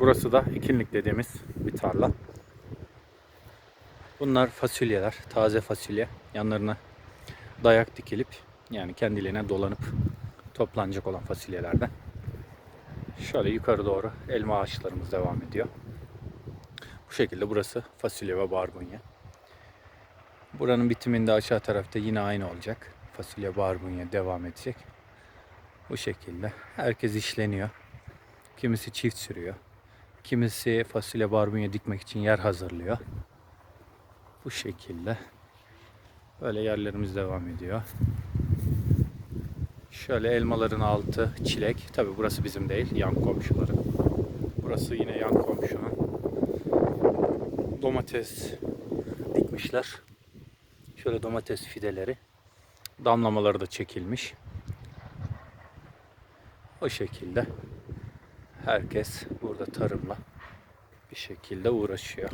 Burası da ikinlik dediğimiz bir tarla. Bunlar fasulyeler, taze fasulye. Yanlarına dayak dikilip yani kendiliğine dolanıp toplanacak olan fasulyelerden. Şöyle yukarı doğru elma ağaçlarımız devam ediyor. Bu şekilde burası fasulye ve barbunya. Buranın bitiminde aşağı tarafta yine aynı olacak. Fasulye barbunya devam edecek. Bu şekilde herkes işleniyor. Kimisi çift sürüyor. Kimisi fasulye barbunya dikmek için yer hazırlıyor. Bu şekilde. Böyle yerlerimiz devam ediyor. Şöyle elmaların altı çilek. Tabi burası bizim değil. Yan komşuların. Burası yine yan komşunun. Domates dikmişler. Şöyle domates fideleri. Damlamaları da çekilmiş. O şekilde herkes burada tarımla bir şekilde uğraşıyor.